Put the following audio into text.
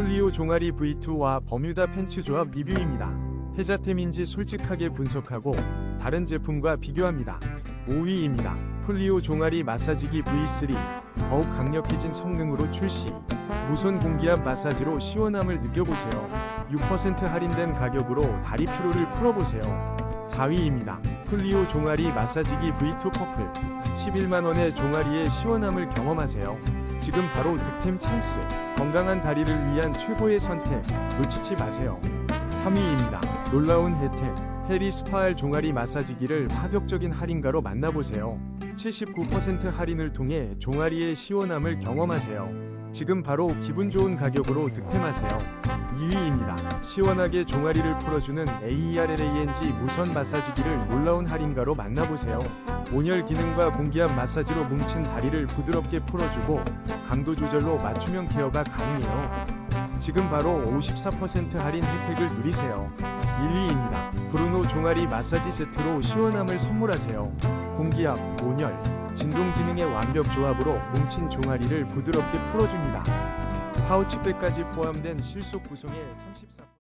폴리오 종아리 V2와 버뮤다 팬츠 조합 리뷰입니다. 해자템인지 솔직하게 분석하고 다른 제품과 비교합니다. 5위입니다. 폴리오 종아리 마사지기 V3 더욱 강력해진 성능으로 출시. 무선 공기압 마사지로 시원함을 느껴보세요. 6% 할인된 가격으로 다리 피로를 풀어보세요. 4위입니다. 폴리오 종아리 마사지기 V2 퍼플 11만원의 종아리의 시원함을 경험하세요. 지금 바로 득템 찬스. 건강한 다리를 위한 최고의 선택. 놓치지 마세요. 3위입니다. 놀라운 혜택. 해리 스파알 종아리 마사지기를 파격적인 할인가로 만나보세요. 79% 할인을 통해 종아리의 시원함을 경험하세요. 지금 바로 기분 좋은 가격으로 득템하세요. 2위입니다. 시원하게 종아리를 풀어주는 AERLANG 무선 마사지기를 놀라운 할인가로 만나보세요. 온열 기능과 공기압 마사지로 뭉친 다리를 부드럽게 풀어주고 강도 조절로 맞춤형 케어가 가능해요. 지금 바로 54% 할인 혜택을 누리세요. 1위입니다. 브루노 종아리 마사지 세트로 시원함을 선물하세요. 공기압, 온열, 진동 기능의 완벽 조합으로 뭉친 종아리를 부드럽게 풀어줍니다. 파우치백까지 포함된 실속 구성의 34